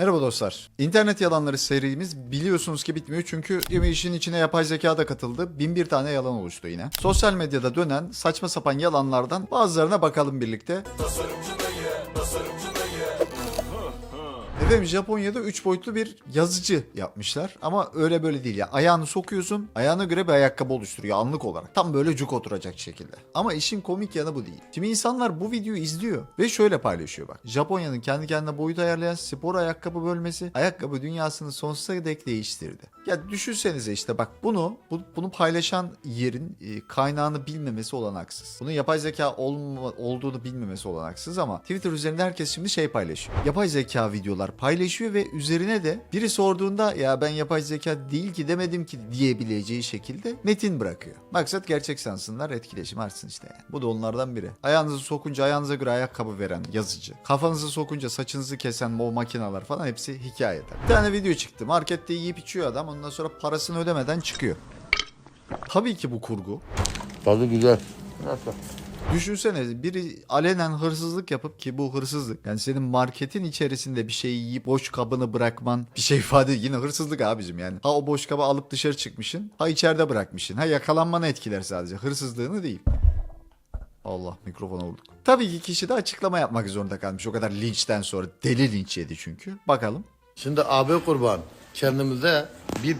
Merhaba dostlar. İnternet yalanları serimiz biliyorsunuz ki bitmiyor çünkü işin içine yapay zeka da katıldı. Bin bir tane yalan oluştu yine. Sosyal medyada dönen saçma sapan yalanlardan bazılarına bakalım birlikte. Efendim Japonya'da 3 boyutlu bir yazıcı yapmışlar ama öyle böyle değil ya. Ayağını sokuyorsun, ayağına göre bir ayakkabı oluşturuyor anlık olarak. Tam böyle cuk oturacak şekilde. Ama işin komik yanı bu değil. Şimdi insanlar bu videoyu izliyor ve şöyle paylaşıyor bak. Japonya'nın kendi kendine boyut ayarlayan spor ayakkabı bölmesi ayakkabı dünyasını sonsuza dek değiştirdi. Ya düşünsenize işte bak bunu bu- bunu paylaşan yerin e, kaynağını bilmemesi olanaksız. Bunun yapay zeka olma, olduğunu bilmemesi olanaksız ama Twitter üzerinde herkes şimdi şey paylaşıyor. Yapay zeka videolar paylaşıyor ve üzerine de biri sorduğunda ya ben yapay zeka değil ki demedim ki diyebileceği şekilde metin bırakıyor. Maksat gerçek sansınlar etkileşim artsın işte yani. Bu da onlardan biri. Ayağınızı sokunca ayağınıza göre ayakkabı veren yazıcı. Kafanızı sokunca saçınızı kesen o makineler falan hepsi hikaye tabii. Bir tane video çıktı. Markette yiyip içiyor adam ondan sonra parasını ödemeden çıkıyor. Tabii ki bu kurgu. Tadı güzel. Düşünsene biri alenen hırsızlık yapıp ki bu hırsızlık. Yani senin marketin içerisinde bir şeyi yiyip boş kabını bırakman bir şey ifade yine hırsızlık abicim yani. Ha o boş kabı alıp dışarı çıkmışsın. Ha içeride bırakmışsın. Ha yakalanmanı etkiler sadece. Hırsızlığını değil. Allah mikrofona vurduk. Tabii ki kişi de açıklama yapmak zorunda kalmış. O kadar linçten sonra deli linç yedi çünkü. Bakalım. Şimdi abi kurban kendimize bir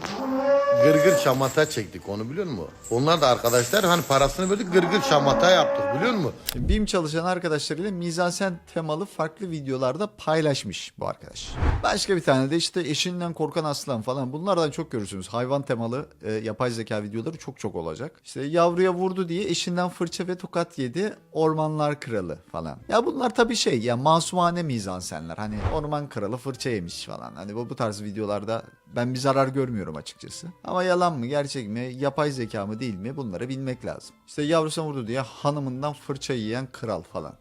gırgır şamata çektik onu biliyor musun? Onlar da arkadaşlar hani parasını verdik gırgır şamata yaptık biliyor musun? BİM çalışan arkadaşlarıyla mizansen temalı farklı videolarda paylaşmış bu arkadaş. Başka bir tane de işte eşinden korkan aslan falan bunlardan çok görürsünüz. Hayvan temalı e, yapay zeka videoları çok çok olacak. İşte yavruya vurdu diye eşinden fırça ve tokat yedi ormanlar kralı falan. Ya bunlar tabii şey ya masumane mizansenler. Hani orman kralı fırça yemiş falan. Hani bu, bu tarz videolarda ben bir zarar görmüyorum açıkçası. Ama yalan mı gerçek mi yapay zeka mı değil mi bunları bilmek lazım. İşte yavrusuna vurdu diye hanımından fırça yiyen kral falan.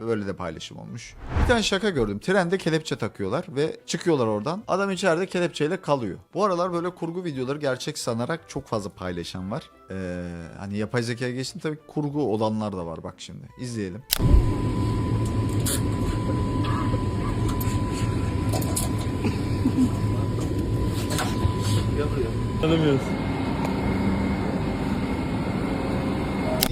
Böyle de paylaşım olmuş. Bir tane şaka gördüm. Trende kelepçe takıyorlar ve çıkıyorlar oradan. Adam içeride kelepçeyle kalıyor. Bu aralar böyle kurgu videoları gerçek sanarak çok fazla paylaşan var. Ee, hani yapay zekaya geçtim tabii kurgu olanlar da var bak şimdi. İzleyelim. Tanımıyoruz.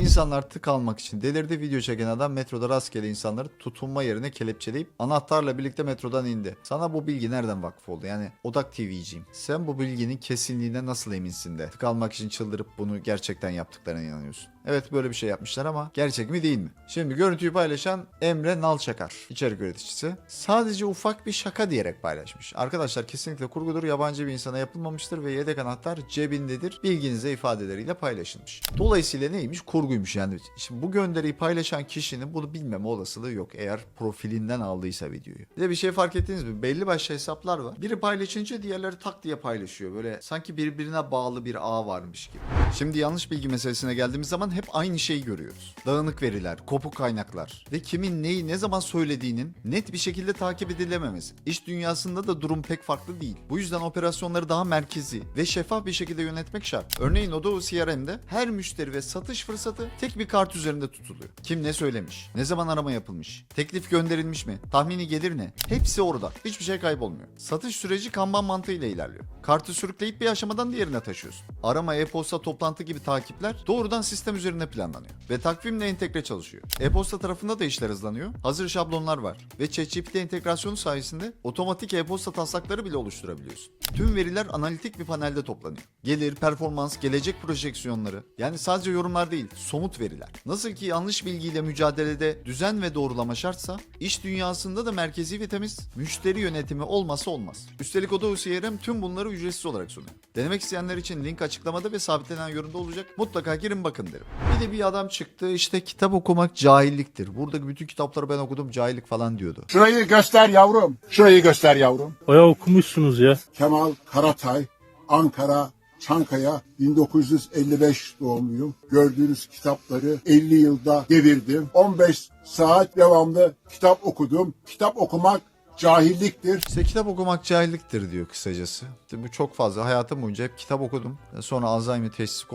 İnsanlar tık almak için delirdi video çeken adam metroda rastgele insanları tutunma yerine kelepçeleyip anahtarla birlikte metrodan indi. Sana bu bilgi nereden vakıf oldu? Yani Odak TV'ciyim. Sen bu bilginin kesinliğine nasıl eminsin de? Tık almak için çıldırıp bunu gerçekten yaptıklarına inanıyorsun. Evet böyle bir şey yapmışlar ama gerçek mi değil mi? Şimdi görüntüyü paylaşan Emre Nalçakar, içerik üreticisi. Sadece ufak bir şaka diyerek paylaşmış. Arkadaşlar kesinlikle kurgudur, yabancı bir insana yapılmamıştır ve yedek anahtar cebindedir. Bilginize ifadeleriyle paylaşılmış. Dolayısıyla neymiş? Kurguymuş yani. Şimdi bu gönderiyi paylaşan kişinin bunu bilmeme olasılığı yok eğer profilinden aldıysa videoyu. Bir de bir şey fark ettiniz mi? Belli başlı hesaplar var. Biri paylaşınca diğerleri tak diye paylaşıyor. Böyle sanki birbirine bağlı bir ağ varmış gibi. Şimdi yanlış bilgi meselesine geldiğimiz zaman hep aynı şeyi görüyoruz. Dağınık veriler, kopuk kaynaklar ve kimin neyi ne zaman söylediğinin net bir şekilde takip edilememesi. İş dünyasında da durum pek farklı değil. Bu yüzden operasyonları daha merkezi ve şeffaf bir şekilde yönetmek şart. Örneğin Odoo CRM'de her müşteri ve satış fırsatı tek bir kart üzerinde tutuluyor. Kim ne söylemiş, ne zaman arama yapılmış, teklif gönderilmiş mi, tahmini gelir ne? Hepsi orada. Hiçbir şey kaybolmuyor. Satış süreci kanban mantığıyla ilerliyor. Kartı sürükleyip bir aşamadan diğerine taşıyorsun. Arama, e-posta, toplantı gibi takipler doğrudan sistem üzerine planlanıyor. Ve takvimle entegre çalışıyor. E-posta tarafında da işler hızlanıyor. Hazır şablonlar var. Ve ChatGPT entegrasyonu sayesinde otomatik e-posta taslakları bile oluşturabiliyorsun. Tüm veriler analitik bir panelde toplanıyor. Gelir, performans, gelecek projeksiyonları. Yani sadece yorumlar değil, somut veriler. Nasıl ki yanlış bilgiyle mücadelede düzen ve doğrulama şartsa, iş dünyasında da merkezi ve temiz müşteri yönetimi olmasa olmaz. Üstelik Odoo CRM tüm bunları ücretsiz olarak sunuyor. Denemek isteyenler için link açıklamada ve sabitlenen yorumda olacak. Mutlaka girin bakın derim. Bir de bir adam çıktı işte kitap okumak cahilliktir. Buradaki bütün kitapları ben okudum cahillik falan diyordu. Şurayı göster yavrum. Şurayı göster yavrum. Bayağı okumuşsunuz ya. Kemal Karatay, Ankara, Çankaya 1955 doğumluyum. Gördüğünüz kitapları 50 yılda devirdim. 15 saat devamlı kitap okudum. Kitap okumak cahilliktir. İşte kitap okumak cahilliktir diyor kısacası. Bu çok fazla. Hayatım boyunca hep kitap okudum. Sonra Alzheimer teşhisi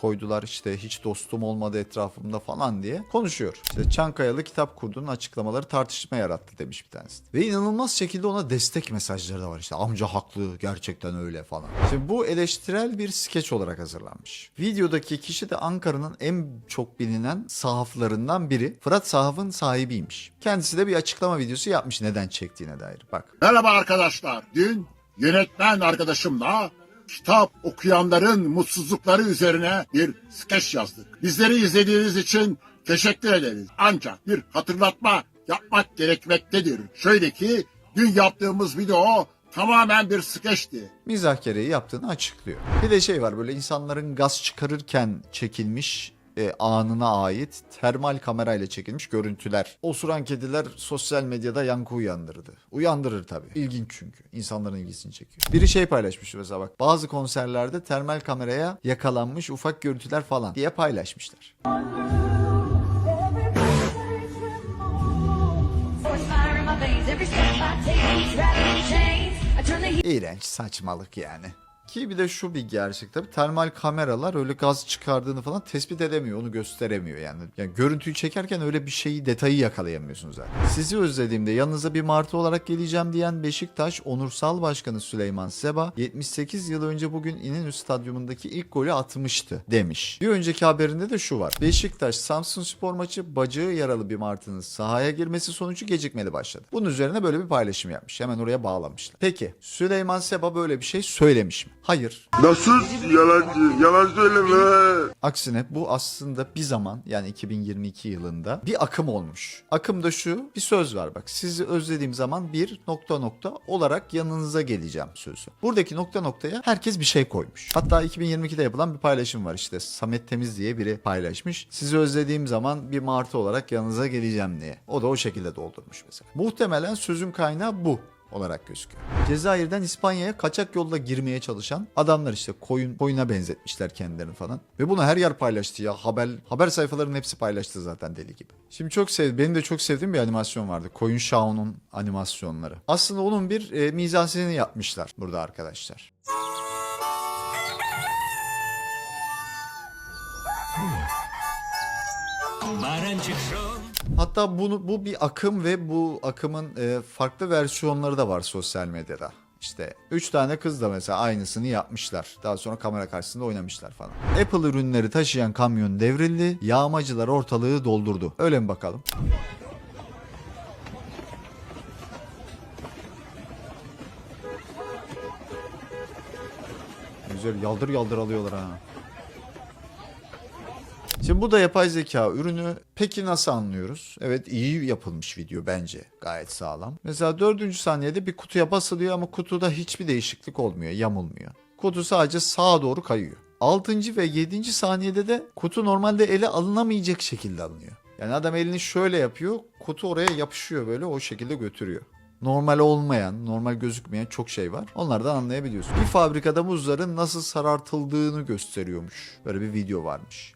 koydular işte hiç dostum olmadı etrafımda falan diye konuşuyor. İşte Çankayalı kitap kurduğunun açıklamaları tartışma yarattı demiş bir tanesi. Ve inanılmaz şekilde ona destek mesajları da var işte. Amca haklı gerçekten öyle falan. Şimdi bu eleştirel bir skeç olarak hazırlanmış. Videodaki kişi de Ankara'nın en çok bilinen sahaflarından biri. Fırat Sahaf'ın sahibiymiş. Kendisi de bir açıklama videosu yapmış neden çektiğine dair. Bak. Merhaba arkadaşlar. Dün yönetmen arkadaşımla kitap okuyanların mutsuzlukları üzerine bir skeç yazdık. Bizleri izlediğiniz için teşekkür ederiz. Ancak bir hatırlatma yapmak gerekmektedir. Şöyle ki dün yaptığımız video tamamen bir skeçti. mizah gereği yaptığını açıklıyor. Bir de şey var böyle insanların gaz çıkarırken çekilmiş e, anına ait termal kamerayla çekilmiş görüntüler. Osuran kediler sosyal medyada yankı uyandırdı. Uyandırır tabii. İlginç çünkü. İnsanların ilgisini çekiyor. Biri şey paylaşmış mesela bak. Bazı konserlerde termal kameraya yakalanmış ufak görüntüler falan diye paylaşmışlar. İğrenç saçmalık yani. Ki bir de şu bir gerçek tabii termal kameralar öyle gaz çıkardığını falan tespit edemiyor onu gösteremiyor yani. yani görüntüyü çekerken öyle bir şeyi detayı yakalayamıyorsunuz zaten. Sizi özlediğimde yanınıza bir martı olarak geleceğim diyen Beşiktaş Onursal Başkanı Süleyman Seba 78 yıl önce bugün İnönü Stadyumundaki ilk golü atmıştı demiş. Bir önceki haberinde de şu var. Beşiktaş Samsun Spor maçı bacağı yaralı bir martının sahaya girmesi sonucu gecikmeli başladı. Bunun üzerine böyle bir paylaşım yapmış. Hemen oraya bağlamışlar. Peki Süleyman Seba böyle bir şey söylemiş mi? Hayır. Nasıl yalancı? Yalan söyleme. Aksine bu aslında bir zaman yani 2022 yılında bir akım olmuş. Akımda şu bir söz var bak sizi özlediğim zaman bir nokta nokta olarak yanınıza geleceğim sözü. Buradaki nokta noktaya herkes bir şey koymuş. Hatta 2022'de yapılan bir paylaşım var işte Samet Temiz diye biri paylaşmış. Sizi özlediğim zaman bir martı olarak yanınıza geleceğim diye. O da o şekilde doldurmuş mesela. Muhtemelen sözün kaynağı bu olarak gözüküyor. Cezayir'den İspanya'ya kaçak yolla girmeye çalışan adamlar işte koyun koyuna benzetmişler kendilerini falan. Ve bunu her yer paylaştı ya. Haber haber sayfalarının hepsi paylaştı zaten deli gibi. Şimdi çok sev benim de çok sevdiğim bir animasyon vardı. Koyun Shao'nun animasyonları. Aslında onun bir e, mizahsini yapmışlar burada arkadaşlar. Hatta bunu bu bir akım ve bu akımın e, farklı versiyonları da var sosyal medyada. İşte 3 tane kız da mesela aynısını yapmışlar. Daha sonra kamera karşısında oynamışlar falan. Apple ürünleri taşıyan kamyon devrildi. Yağmacılar ortalığı doldurdu. Öyle mi bakalım? Güzel yaldır yaldır alıyorlar ha. Şimdi bu da yapay zeka ürünü. Peki nasıl anlıyoruz? Evet iyi yapılmış video bence. Gayet sağlam. Mesela dördüncü saniyede bir kutuya basılıyor ama kutuda hiçbir değişiklik olmuyor. Yamulmuyor. Kutu sadece sağa doğru kayıyor. 6. ve 7. saniyede de kutu normalde ele alınamayacak şekilde alınıyor. Yani adam elini şöyle yapıyor, kutu oraya yapışıyor böyle o şekilde götürüyor. Normal olmayan, normal gözükmeyen çok şey var. Onlardan anlayabiliyorsun. Bir fabrikada muzların nasıl sarartıldığını gösteriyormuş. Böyle bir video varmış.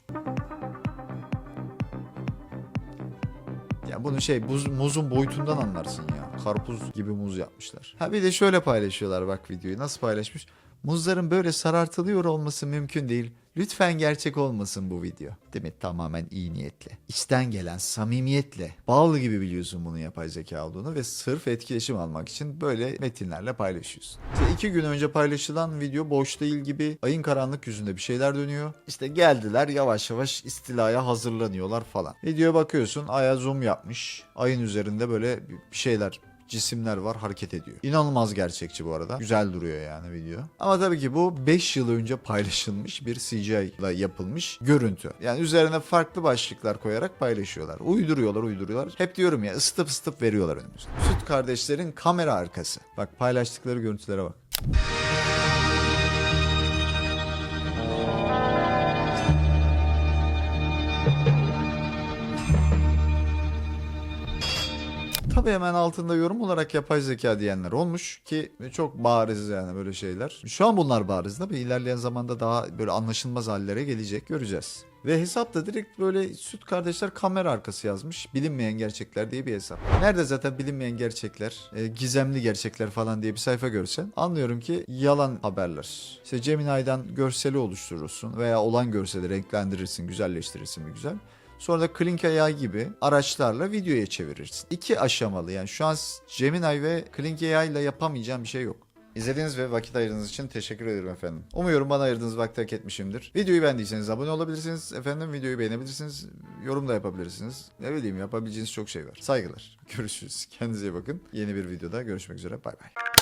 Ya bunu şey buz, muzun boyutundan anlarsın ya. Karpuz gibi muz yapmışlar. Ha bir de şöyle paylaşıyorlar bak videoyu. Nasıl paylaşmış? Muzların böyle sarartılıyor olması mümkün değil. Lütfen gerçek olmasın bu video. Demek tamamen iyi niyetle. İçten gelen samimiyetle. Bağlı gibi biliyorsun bunun yapay zeka olduğunu ve sırf etkileşim almak için böyle metinlerle paylaşıyorsun. İşte iki gün önce paylaşılan video boş değil gibi ayın karanlık yüzünde bir şeyler dönüyor. İşte geldiler yavaş yavaş istilaya hazırlanıyorlar falan. Videoya bakıyorsun aya zoom yapmış. Ayın üzerinde böyle bir şeyler cisimler var hareket ediyor. İnanılmaz gerçekçi bu arada. Güzel duruyor yani video. Ama tabii ki bu 5 yıl önce paylaşılmış bir CGI ile yapılmış görüntü. Yani üzerine farklı başlıklar koyarak paylaşıyorlar. Uyduruyorlar uyduruyorlar. Hep diyorum ya ısıtıp ısıtıp veriyorlar önümüze. Süt kardeşlerin kamera arkası. Bak paylaştıkları görüntülere bak. Tabii hemen altında yorum olarak yapay zeka diyenler olmuş ki çok bariz yani böyle şeyler. Şu an bunlar bariz tabii ilerleyen zamanda daha böyle anlaşılmaz hallere gelecek göreceğiz. Ve hesapta direkt böyle süt kardeşler kamera arkası yazmış. Bilinmeyen gerçekler diye bir hesap. Nerede zaten bilinmeyen gerçekler, e, gizemli gerçekler falan diye bir sayfa görsen anlıyorum ki yalan haberler. İşte Gemini'den görseli oluşturursun veya olan görseli renklendirirsin, güzelleştirirsin bir güzel. Sonra da Klink AI gibi araçlarla videoya çevirirsin. İki aşamalı yani şu an Gemini ve Klink AI ile yapamayacağım bir şey yok. İzlediğiniz ve vakit ayırdığınız için teşekkür ederim efendim. Umuyorum bana ayırdığınız vakti hak etmişimdir. Videoyu beğendiyseniz abone olabilirsiniz. Efendim videoyu beğenebilirsiniz. Yorum da yapabilirsiniz. Ne bileyim yapabileceğiniz çok şey var. Saygılar. Görüşürüz. Kendinize iyi bakın. Yeni bir videoda görüşmek üzere. Bay bay.